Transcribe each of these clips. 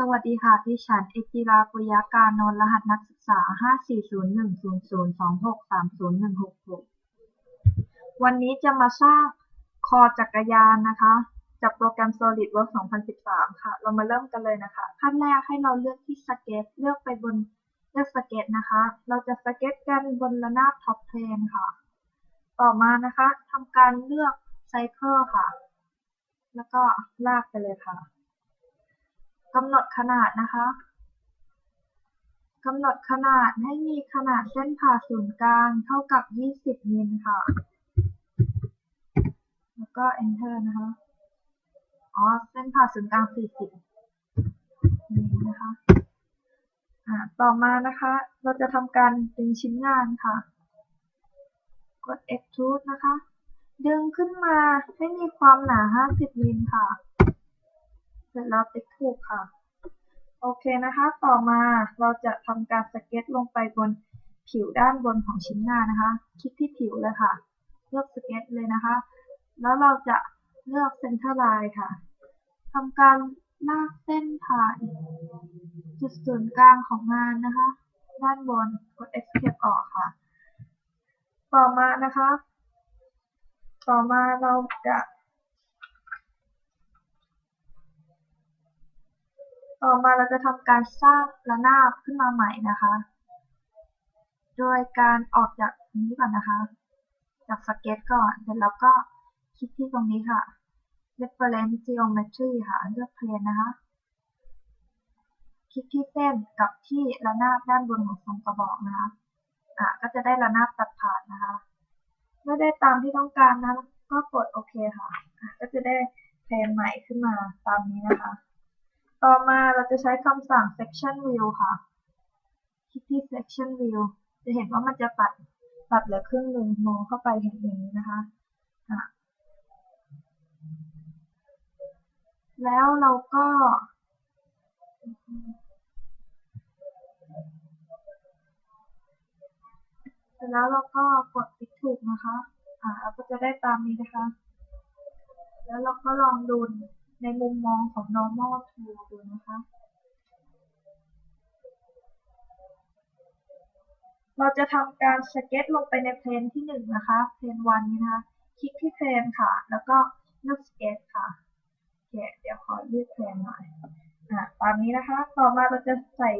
สวัสดีค่ะ ดิฉัน เอจิรา ปุยกานนท์ รหัสนักศึกษา5401002630166วันนี้จะมาสร้างคอจักรยานนะคะ จากโปรแกรม SolidWorks 2013 ค่ะ เรามาเริ่มกันเลยนะคะ ขั้นแรกให้เราเลือกที่สเก็ต เลือกไปบนเลือกสเก็ตนะคะ เราจะสเก็ตกันบนระนาบท็อปเพลนค่ะ ต่อมานะคะทำการเลือกไซเคิลค่ะ แล้วก็ลากไปเลยค่ะ กำหนดขนาดนะคะกำหนดขนาดให้มีขนาดเส้นผ่าศูนย์กลางเท่ากับ 20 มิลค่ะ แล้วก็ enter นะคะ อ๋อ เส้นผ่าศูนย์กลาง 40 มิลนะคะ อ่า ต่อมานะคะ เราจะทำการดึงชิ้นงานค่ะ กด extrude นะคะ ดึงขึ้นมาให้มีความหนา 50 มิลค่ะ สร็จแล้วติ๊กถูกค่ะ โอเคนะคะ ต่อมาเราจะทำการสเก็ตลงไปบนผิวด้านบนของชิ้นงานนะคะ คลิกที่ผิวเลยค่ะ เลือกสเก็ตเลยนะคะ แล้วเราจะเลือก Center Line ค่ะทำการลากเส้นผ่านจุดศูนย์กลางของงานนะคะ ด้านบนกด Escape ออกค่ะ ต่อมานะคะ ต่อมาเราจะ ต่อมาเราจะทำการสร้างระนาบขึ้นมาใหม่นะคะ โดยการออกจากนี้ก่อนนะคะ จากสเก็ตก่อนเสร็จแล้วก็คลิกที่ตรงนี้ค่ะ reference geometry ค่ะเลือกเพลนนะคะ คลิกที่เส้นกับที่ระนาบด้านบนของทรงกระบอกนะคะอะก็จะได้ระนาบตัดผ่านนะคะเมื่อได้ตามที่ต้องการนะก็กดโอเคค่ะ ก็จะได้เพลนใหม่ขึ้นมาตามนี้นะคะ ต่อมาเราจะใช้คำสั่ง section view ค่ะ คลิกที่ section view จะเห็นว่ามันจะตัดตัดเหลือครึ่งหนึ่งมองเข้าไปเห็นอย่างนี้นะคะ แล้วเราก็ แล้วเราก็กดติ๊กถูกนะคะ อ่าเราก็จะได้ตามนี้นะคะ แล้วเราก็ลองดู ในมุมมองของ normal tool ดูนะคะ เราจะทำการสเก็ตลงไปในเพลนที่หนึ่งนะคะ เพลนวันนี้นะคะ คลิกที่เพลนค่ะ แล้วก็เลือกสเก็ตค่ะเคเดี๋ยวขอยืดเพลนหน่อยอะตามนี้นะคะ ต่อมาเราจะใส่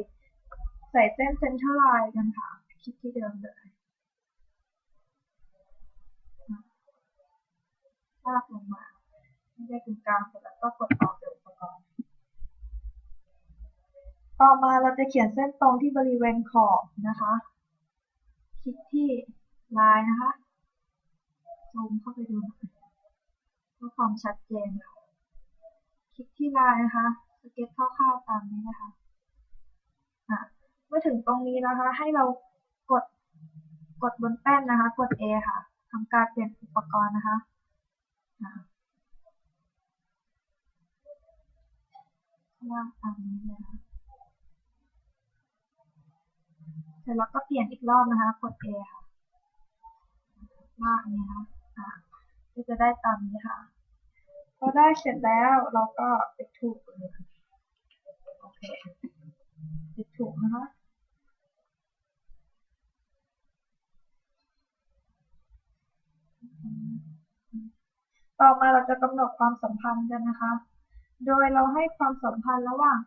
ใส่เส้น center line กันค่ะ คลิกที่เดิมเลยลากลงมา ไม่ได้ตรงกลางเสร็จแล้วก็กดออกจากอุปกรณ์ ต่อมาเราจะเขียนเส้นตรงที่บริเวณขอบนะคะ คลิกที่ลายนะคะ ซูมเข้าไปดูเพื่อความชัดเจนค่ะ คลิกที่ลายนะคะ สเก็ตคร่าวๆตามนี้นะคะอะเมื่อถึงตรงนี้นะคะ ให้เรากดกดบนแป้นนะคะ กด A ค่ะทำการเปลี่ยนอุปกรณ์นะคะ ว่างตามนี้เลยค่ะเสร็จแล้วก็เปลี่ยนอีกรอบนะคะกด A ค่ะลากนี้นะอะก็จะได้ตามนี้ค่ะพอได้เสร็จแล้วเราก็ติดถูกเลยโอเคติดถูกนะคะต่อมาเราจะกำหนดความสัมพันธ์กันนะคะ โดยเราให้ความสัมพันธ์ระหว่าง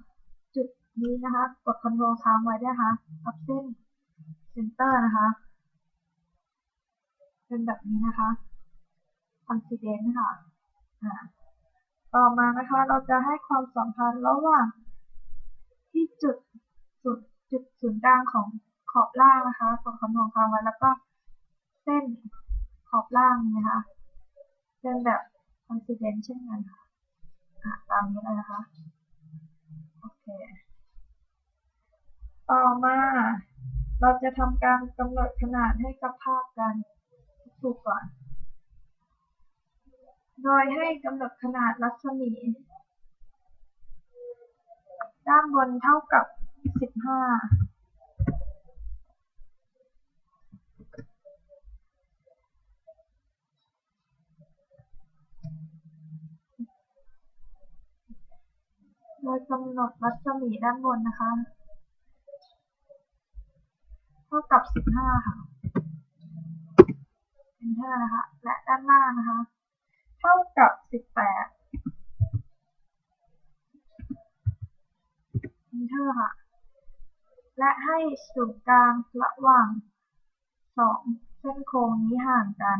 จุดนี้นะคะ กด Ctrl ค้างไว้ด้วยนะคะทับเส้น Center นะคะ เป็นแบบนี้นะคะ Coincident ค่ะต่อมานะคะเราจะให้ความสัมพันธ์ระหว่างที่จุดจุดจุดศูนย์กลางของขอบล่างนะคะกด Ctrl ค้างไว้แล้วก็เส้นขอบล่างนะคะเป็นแบบ coincident เช่นกันค่ะ ตามนี้เลยนะคะ โอเค ต่อมา เราจะทำการกำหนดขนาดให้กับภาพกันถูกก่อน โดยให้กำหนดขนาดรัศมี ด้านบนเท่ากับ 15 โดยกำหนดรัศมีด้านบนนะคะ เท่ากับ 15 ค่ะ enter นะคะ และด้านล่างนะคะ เท่ากับ 18 enter ค่ะ และให้ศูนย์กลางระหว่างสองเส้นโค้งนี้ห่างกัน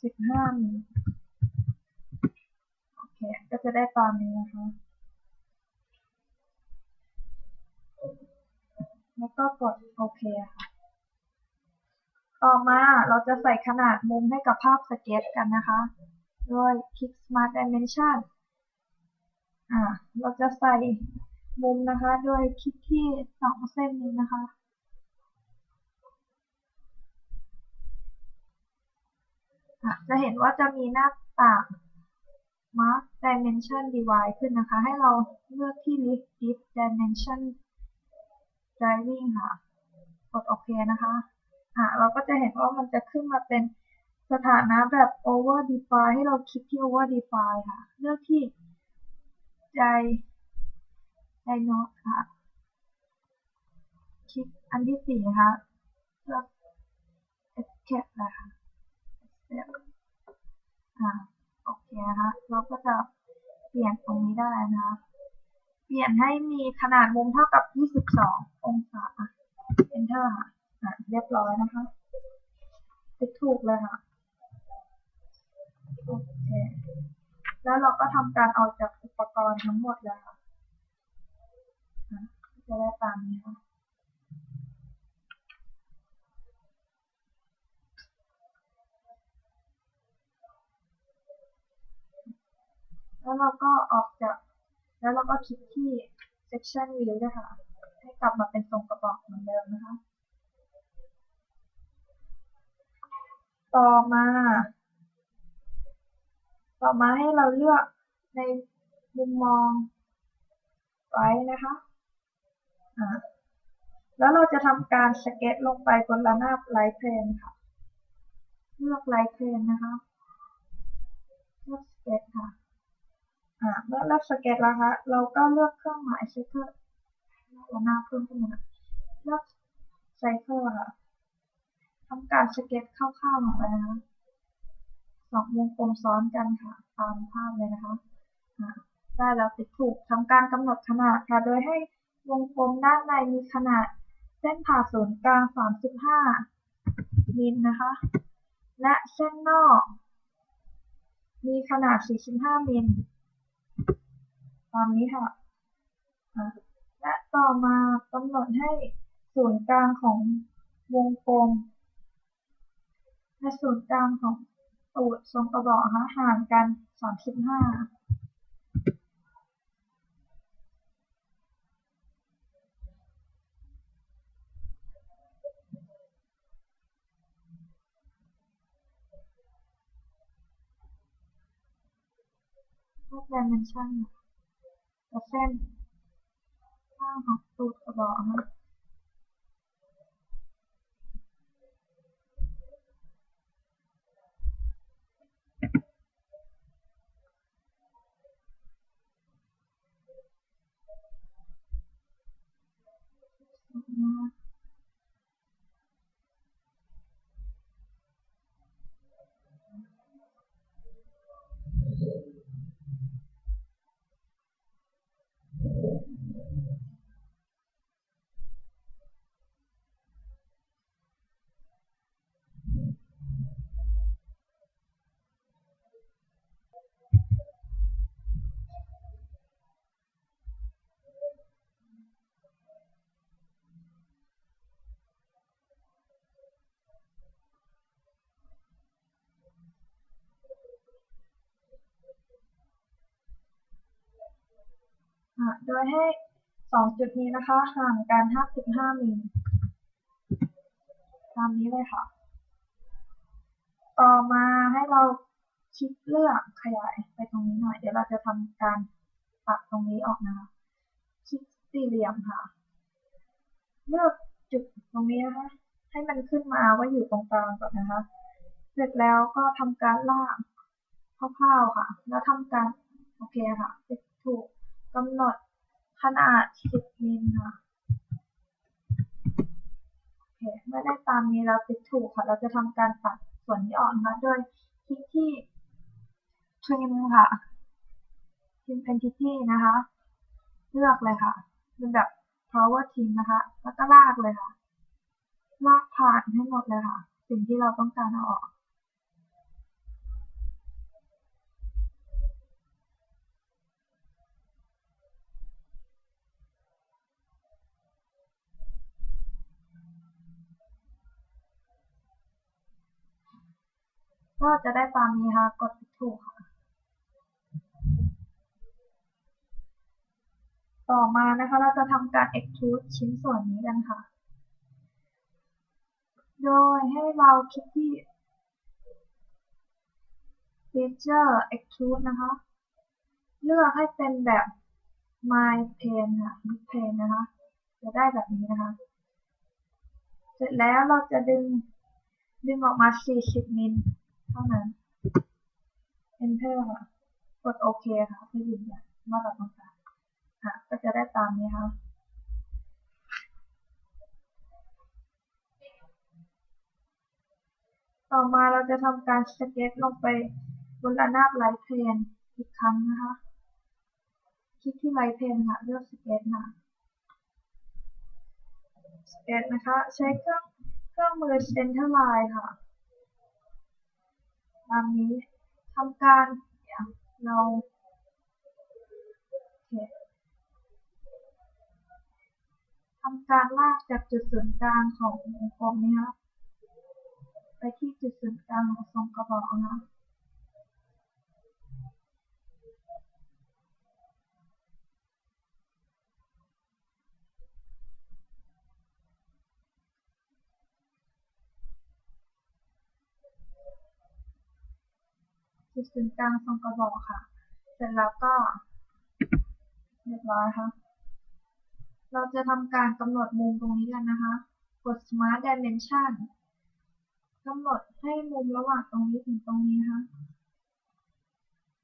15มิลโอเค ก็จะได้ตามนี้นะคะ แล้วก็กดโอเคค่ะ ต่อมาเราจะใส่ขนาดมุมให้กับภาพสเก็ตกันนะคะโดยคลิก Smart Dimension อ่า เราจะใส่มุมนะคะโดยคลิกที่สองเส้นนี้นะคะจะเห็นว่าจะมีหน้าต่าง Mark Dimension Divide ขึ้นนะคะ ให้เราเลือกที่ Lift Dimension Driving ค่ะ กดโอเคนะคะอะเราก็จะเห็นว่ามันจะขึ้นมาเป็นสถานะแบบ Over Define ให้เราคลิกที่ Over Define ค่ะ เลือกที่ Diagnose ค่ะ คลิกอันที่สี่นะคะเลือก Escape เลยค่ะ Escape อ่าโอเคนะคะ เราก็จะเปลี่ยนตรงนี้ได้นะคะ เปลี่ยนให้มีขนาดมุมเท่ากับ 22 องศา Enter ค่ะเรียบร้อยนะคะติดถูกเลยค่ะโอเคแล้วเราก็ทำการออกจากอุปกรณ์ทั้งหมดเลยค่ะจะได้ตามนี้ค่ะแล้วเราก็ออกจาก แล้วเราก็คลิกที่ section view ด้วยค่ะให้กลับมาเป็นทรงกระบอกเหมือนเดิมนะคะ ต่อมา ต่อมาให้เราเลือกในมุมมองไว้นะคะอ่าแล้วเราจะทำการสเก็ตลงไปบนระนาบไลท์เพลนค่ะ เลือกไลท์เพลนนะคะ เลือกสเก็ตค่ะ อ่าเมื่อเลือกสเก็ตแล้วคะ เราก็เลือกเครื่องหมายเช็คเกอร์ระนาเพิ่มขึ้นมาเลือกไซเคิลค่ะทำการสเก็ตคร่าวๆลงไปนะคะสองวงกลมซ้อนกันค่ะ ตามภาพเลยนะคะได้แล้วติดถูกทำการกำหนดขนาดค่ะ โดยให้วงกลมด้านในมีขนาด เส้นผ่าศูนย์กลาง 35 มิลนะคะ และเส้นนอก มีขนาด 45 มิล ตามนี้ค่ะและต่อมากำหนดให้ศูนย์กลางของวงกลมและศูนย์กลางของตูดทรงกระบอกนะห่างกัน 35พวก dimension กับห้า งของตูด โดยให้สองจุดนี้นะคะ ห่างกัน 55มิลตามนี้เลยค่ะ ต่อมาให้เราคลิกเลือกขยายไปตรงนี้หน่อย เดี๋ยวเราจะทำการตัดตรงนี้ออกนะคะ คลิกสี่เหลี่ยมค่ะ เลือกจุดตรงนี้นะคะ ให้มันขึ้นมาว่าอยู่ตรงกลางก่อนนะคะ เสร็จแล้วก็ทำการลากคร่าวๆค่ะ แล้วทำการโอเคค่ะถูก กำหนดขนาด 10 มิลค่ะโอเคเมื่อได้ตามนี้แล้วติดถูกค่ะ เราจะทำการตัดส่วนนี้ออกนะโดยคลิกที่ trim ค่ะ trim entity นะคะ เลือกเลยค่ะเป็นแบบ power trim นะคะ แล้วก็ลากเลยค่ะ ลากผ่านให้หมดเลยค่ะ สิ่งที่เราต้องการเอาออก ก็จะได้ตามนี้ค่ะ กดถูกค่ะ ต่อมานะคะ เราจะทำการ extrude ชิ้นส่วนนี้กันค่ะ โดยให้เราคลิกที่ feature extrude นะคะ เลือกให้เป็นแบบ my plane ค่ะ mid plane นะคะ จะได้แบบนี้นะคะ เสร็จแล้วเราจะดึงดึงออกมา 40 มิล ท่านั้น enter ค่ะ กดโอเคค่ะเพื่อยืนยันว่าเราต้องการค่ะ ก็จะได้ตามนี้ค่ะต่อมาเราจะทำการสเก็ตลงไปบนระนาบไลท์เพลนอีกครั้งนะคะ คลิกที่ไลท์เพลนค่ะเลือกสเก็ตค่ะสเก็ตนะคะ ใช้เครื่องเครื่องมือ Center Line ค่ะ ตามนี้ทำการเราทำการลากจากจุดศูนย์กลางของวงกลมนี้ค่ะไปที่จุดศูนย์กลางของทรงกระบอกนะ จุดศูนย์กลางทรงกระบอกค่ะ เสร็จแล้วก็เรียบร้อยค่ะ เราจะทำการกำหนดมุมตรงนี้กันนะคะ กด Smart Dimension กำหนดให้มุมระหว่างตรงนี้ถึงตรงนี้นะคะ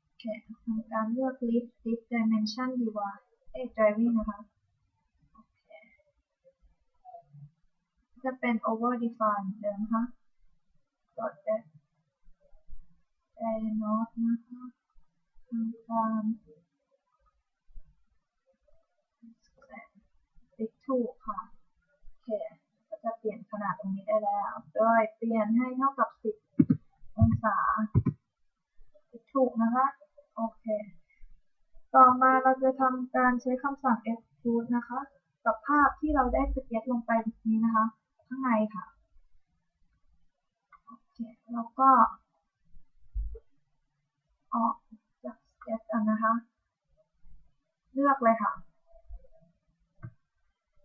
โอเคทำการเลือก Lift Lift Dimension Divide เอ้ Driving นะคะโอเคจะเป็น Over Define เดิมนะคะกด F ไดโนดนะคะทำการติ๊กถูกค่ะโอเคก็จะเปลี่ยนขนาดตรงนี้ได้แล้วโดยเปลี่ยนให้เท่ากับ 10 องศาติ๊กถูกนะคะโอเค ต่อมาเราจะทำการใช้คำสั่ง extrude นะคะ กับภาพที่เราได้สเก็ตลงไปนี้นะคะ ข้างในค่ะ โอเค แล้วก็ ออกจากสเก็ตกันนะคะ เลือกเลยค่ะ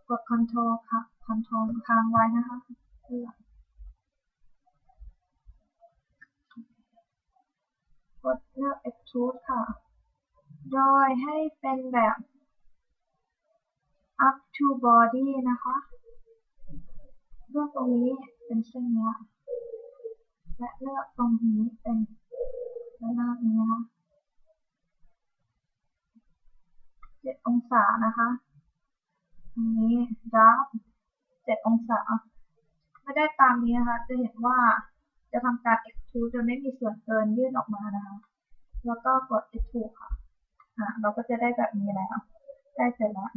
กด Ctrl ค่ะ Ctrl ค้างไว้นะคะเลือกกดเลือก Extrude ค่ะ โดยให้เป็นแบบ up to body นะคะเลือกตรงนี้เป็นเส้นนี้และเลือกตรงนี้เป็น ระนาบนี้นะคะ7องศานะคะตรงนี้ดับ7องศาไม่ได้ตามนี้นะคะ จะเห็นว่าจะทำการ extrude จะไม่มีส่วนเกินยื่นออกมานะคะ แล้วก็กด extrude ค่ะอะ เราก็จะได้แบบนี้แล้ว ได้เสร็จแล้ว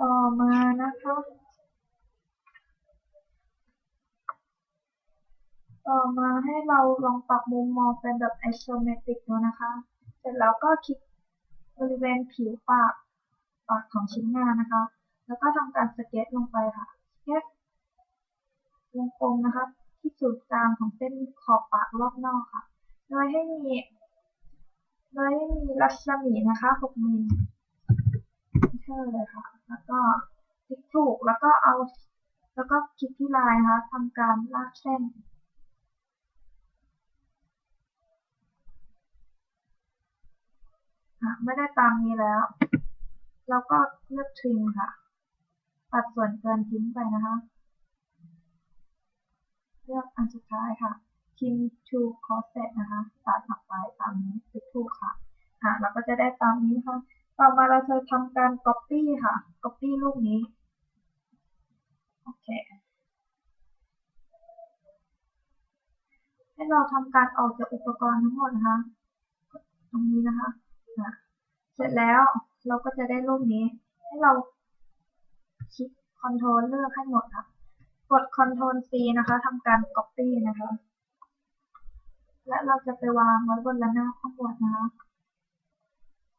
ต่อมานะคะ ต่อมาให้เราลองปรับมุมมองเป็นแบบ isometric ดูนะคะ เสร็จแล้วก็คลิกบริเวณผิวปากปากของชิ้นงานนะคะ แล้วก็ทำการสเก็ตลงไปค่ะสเก็ตวงกลมนะคะ ที่ศูนย์กลางของเส้นขอบปากรอบนอกค่ะ โดยให้มีโดยให้มีรัศมีนะคะ 6 มิลเท่าเลยค่ะ แล้วก็คลิกถูกแล้วก็เอา แล้วก็คลิกที่ลายนะคะทำการลากเส้น ไม่ได้ตามนี้แล้วแล้วก็เลือก trim ค่ะ ตัดส่วนเกินทิ้งไปนะคะ เลือกอันสุดท้ายค่ะ trim to corset นะคะตัดออกไปตามนี้คือถูกค่ะอะ เราก็จะได้ตามนี้นะคะต่อมาเราจะทำการ copy ค่ะ copy รูปนี้ โอเค ให้เราทำการออกจากอุปกรณ์ทั้งหมดนะคะ ตรงนี้นะคะ อะเสร็จแล้วเราก็จะได้รูปนี้ ให้เราคลิก Ctrl เลือกให้หมดค่ะกด Ctrl C นะคะทำการ Copy นะคะ และเราจะไปวางไว้บนระนาบข้างบนนะคะ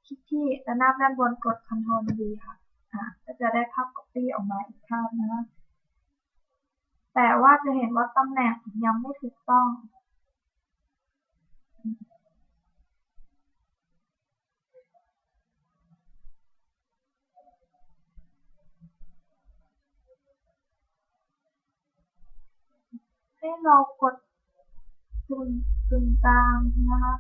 คลิกที่ระนาบด้านบนกด Ctrl V ค่ะอ่าก็จะได้ภาพ Copy ออกมาอีกภาพนะคะแต่ว่าจะเห็นว่าตำแหน่งยังไม่ถูกต้อง ให้เรากดกึ่งกึ่งกลางนะคะ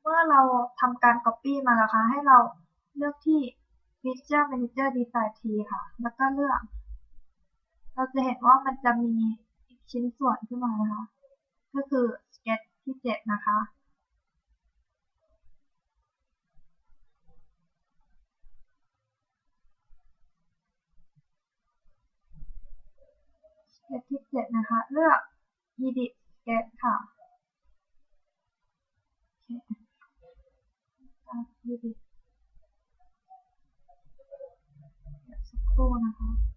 เมื่อเราทำการ Copy มาแล้วค่ะ ให้เราเลือกที่ Feature Manager Design T ค่ะ แล้วก็เลือก เราจะเห็นว่ามันจะมีอีกชิ้นส่วนขึ้นมานะคะ ก็คือ Sketch ที่เจ็ดนะคะ Sketch ที่เจ็ดนะคะ เลือก Edit Sketch ค่ะโอเค Edit สักครู่นะคะ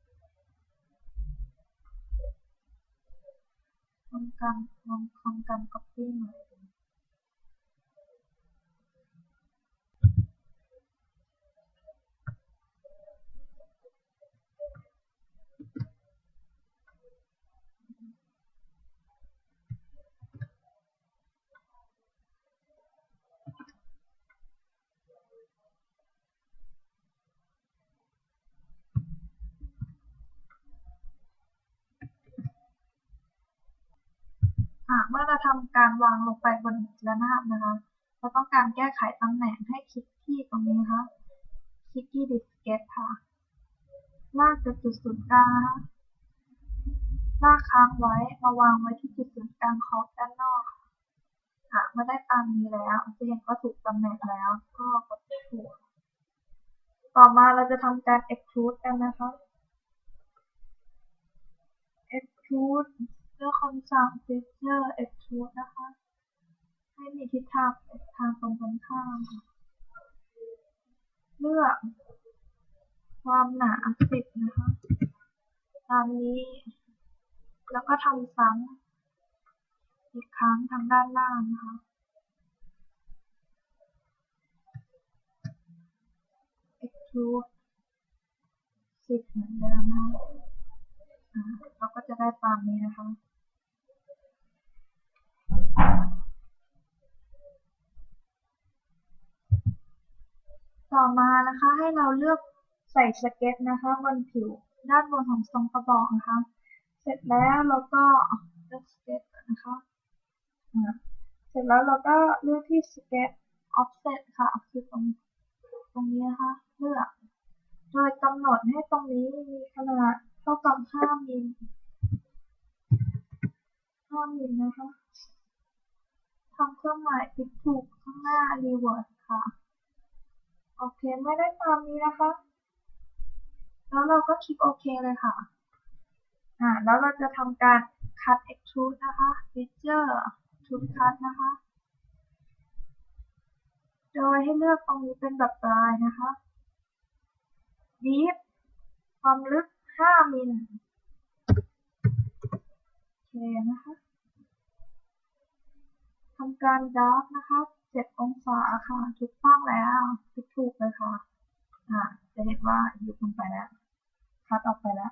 คนการลองทำกรร Copy ใหม่ อะเมื่อเราทำการวางลงไปบนระนาบนะคะ เราต้องการแก้ไขตำแหน่งให้คลิกที่ตรงนี้นะคะคลิกที่ Edit Sketch ค่ะ ลากจากจุดศูนย์กลางนะคะลากค้างไว้มาวางไว้ที่จุดศูนย์กลางขอบด้านนอกค่ะอะเมื่อได้ตามนี้แล้ว จะเห็นว่าถูกตำแหน่งแล้ว ก็กดถูกต่อมาเราจะทำการ Extrude กันนะคะ Extrude เลือกคำสั่ง Feature Extrude นะคะ ให้มีทิศทางทางตรงกันข้าม เลือกความหนา10นะคะ ตามนี้ แล้วก็ทำซ้ำอีกครั้งทางด้านล่างนะคะ Extrude 10เหมือนเดิมนะคะเราก็จะได้ตามนี้นะคะ ต่อมานะคะให้เราเลือกใส่สเก็ตนะคะบนผิวด้านบนของทรงกระบอกนะคะ เสร็จแล้วเราก็เลือกสเก็ตนะคะเสร็จแล้วเราก็เลือกที่สเก็ต offset ค่ะคือตรงตรงนี้นะคะเลือกโดยกำหนดให้ตรงนี้มีขนาดเท่ากับ5มิล5มิลนะคะ ทำเครื่องหมายคลิกถูกข้างหน้า reverse ค่ะ โอเค ไม่ได้ตามนี้นะคะ แล้วเราก็คลิกโอเคเลยค่ะ อ่า แล้วเราจะทำการ cut extrude นะคะ feature extrude cut นะคะ โดยให้เลือกตรงนี้เป็นแบบปลายนะคะ deep ความลึก 5 มิล โอเคนะคะำการดราฟนะคะ7องศาค่ะถูกต้องแล้วคิดถูกเลยค่ะอ่าจะเห็นว่ายุบลงไปแล้ว คัดออกไปแล้ว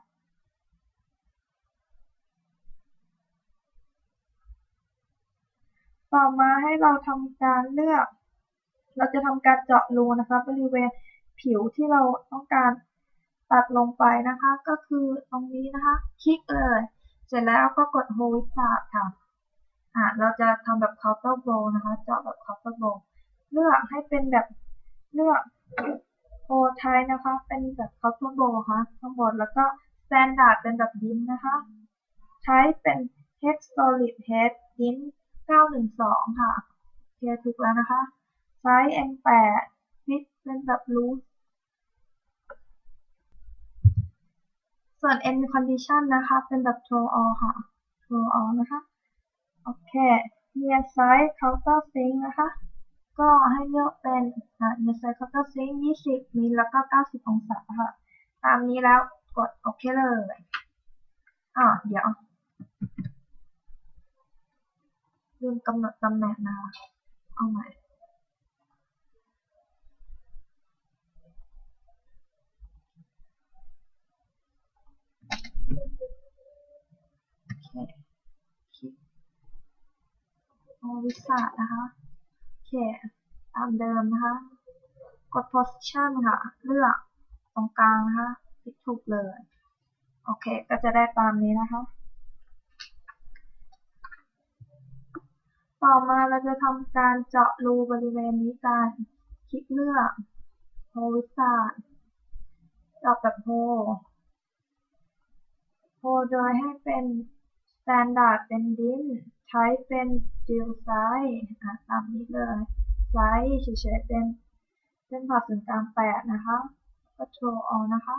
ต่อมาให้เราทำการเลือก เราจะทำการเจาะรูนะคะบริเวณผิวที่เราต้องการตัดลงไปนะคะ ก็คือตรงนี้นะคะ คลิกเลย เสร็จแล้วก็กด Hold with ค่ะ อ่าเราจะทำแบบ counter blow นะคะ เจาะแบบ counter blow เลือกให้เป็นแบบเลือกโ o ไทยนะคะ เป็นแบบเคาน์เตอร์โบค่ะข้างบนแล้วก็ standard เป็นแบบดินนะคะ ใช้เป็น hex solid head ดิน912 ค่ะโอเคถูกแล้วนะคะ ไซส์ m8 fit เป็นแบบ loose ส่วน end condition นะคะ เป็นแบบ throw all ค่ะ throw all นะคะ โอเค near side counter sink นะคะ ก็ให้เลือกเป็นอ่า near side counter sink 20มิลแล้วก็ 90 องศาค่ะ ตามนี้แล้วกดโอเคเลยอ่าเดี๋ยวลืมกำหนดตำแหน่งนะคะเอาใหม่ โอเคคลิก โอวิสานะคะโอเคตามเดิมนะคะ กด position ค่ะ เลือกตรงกลางนะคะคลิกถูกเลย โอเค ก็จะได้ตามนี้นะคะ ต่อมาเราจะทำการเจาะรูบริเวณนี้กันคลิกเลือกโฮวิสาเจาะแบบโฮโฮโดยให้เป็น standard เป็นดิน ใช้เป็น drill size อะตามนี้เลย size เฉยๆเป็นเส้นผ่าศูนย์กลางแปดนะคะก็ throw all นะคะ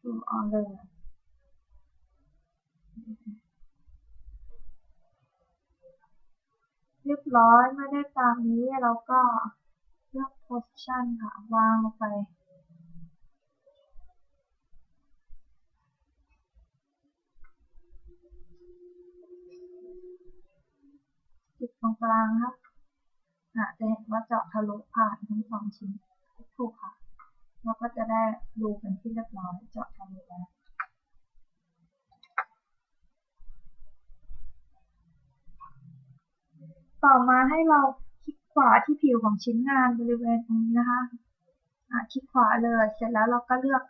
throw all เลยเรียบร้อยไม่ได้ตามนี้เราก็เลือก position ค่ะ วางลงไป จุดตรงกลางนะคะอะจะเห็นว่าเจาะทะลุผ่านทั้งสองชิ้นถูกค่ะเราก็จะได้ดูเป็นที่เรียบร้อยเจาะทะลุแล้วต่อมาให้เราคลิกขวาที่ผิวของชิ้นงานบริเวณตรงนี้นะคะอะคลิกขวาเลย เสร็จแล้วเราก็เลือก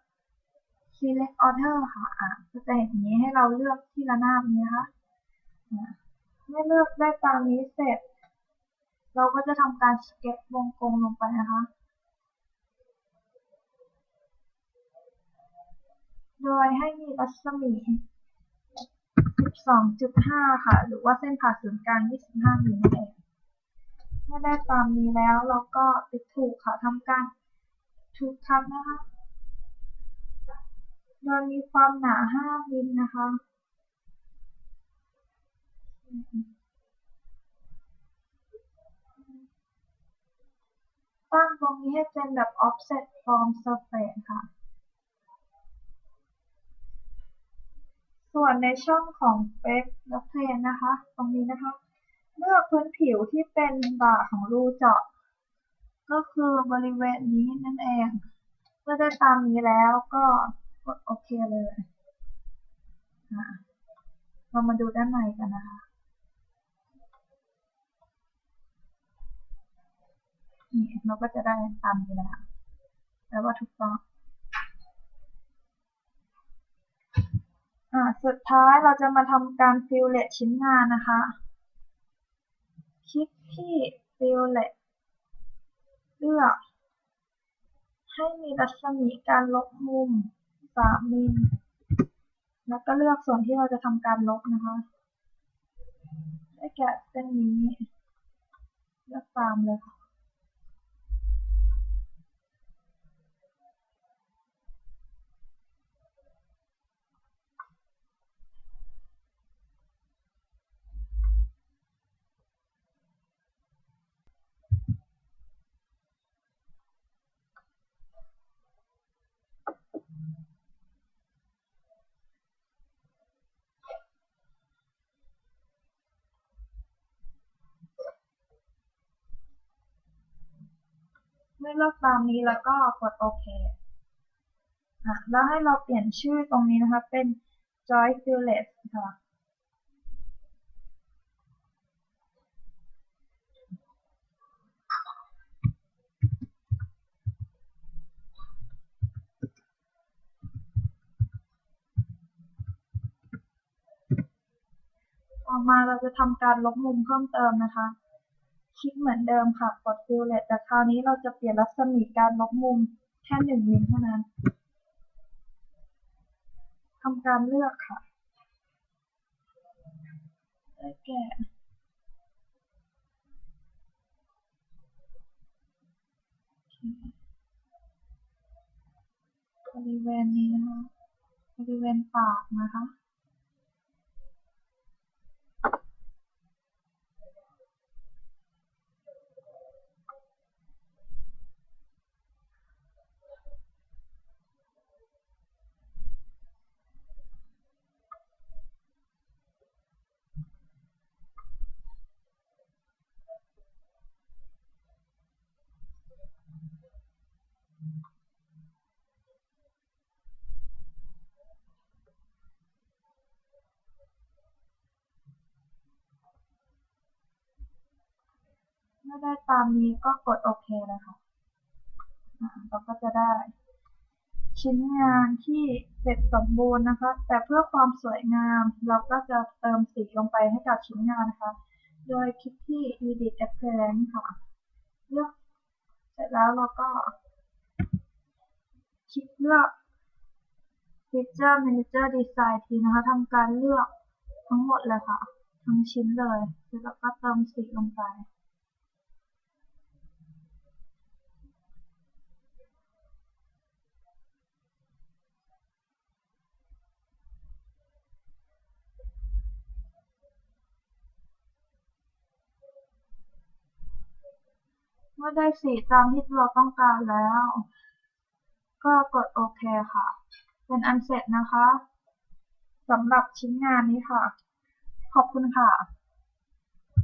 select order ค่ะอะก็จะเห็นอย่างนี้ให้เราเลือกที่ระนาบนี้นะคะ เมื่อเลือกได้ตามนี้เสร็จ เราก็จะทำการสเก็ตวงกลมลงไปนะคะ โดยให้มีรัศมี 12.5 ค่ะ หรือว่าเส้นผ่าศูนย์กลาง 25มิลเองเมื่อได้ตามนี้แล้วเราก็ติดถูกค่ะทำการถูกคัดนะคะ โดยมีความหนา 5มิลนะคะ ตั้งตรงนี้ให้เป็นแบบ offset from surface ค่ะ ส่วนในช่องของ Spec และ Plane นะคะ ตรงนี้นะคะ เลือกพื้นผิวที่เป็นบ่าของรูเจาะ ก็คือบริเวณนี้นั่นเอง เมื่อได้ตามนี้แล้วก็กดโอเคเลย เรามาดูด้านในกันนะคะ นี่เราก็จะได้ตามนี้นะคะแปลว่าถูกต้องอ่าสุดท้ายเราจะมาทำการฟิลเลตชิ้นงานนะคะ คลิกที่ฟิลเลตเลือกให้มีรัศมีการลบมุม3มิลแล้วก็เลือกส่วนที่เราจะทำการลบนะคะได้แก่เส้นนี้เลือกตามเลยค่ะ เมื่อเลือกตามนี้แล้วก็กดโอเคอะแล้วให้เราเปลี่ยนชื่อตรงนี้นะคะเป็น Joy Fillet ค่ะต่อมาเราจะทำการลบมุมเพิ่มเติมนะคะ คลิกเหมือนเดิมค่ะ กด Fillet แต่คราวนี้เราจะเปลี่ยนรัศมีการลบมุมแค่หนึ่งมิลเท่านั้นทำการเลือกค่ะได้แก่บริเวณนี้นะคะบริเวณปากนะคะ เมื่อได้ตามนี้ก็กดโอเคเลยค่ะเราก็จะได้ ชิ้นงานที่เสร็จสมบูรณ์นะคะ แต่เพื่อความสวยงาม เราก็จะเติมสีลงไปให้กับชิ้นงานนะคะ โดยคลิกที่ Edit Appearance ค่ะ เลือกเสร็จแล้วเราก็ คลิกเลือก Feature Manager Design ทีนะคะทำการเลือกทั้งหมดเลยค่ะ ทั้งชิ้นเลยแล้วก็เติมสีลงไป เมื่อได้สีตามที่เราต้องการแล้ว ก็กดโอเคค่ะ เป็นอันเสร็จนะคะสำหรับชิ้นงานนี้ค่ะ ขอบคุณค่ะ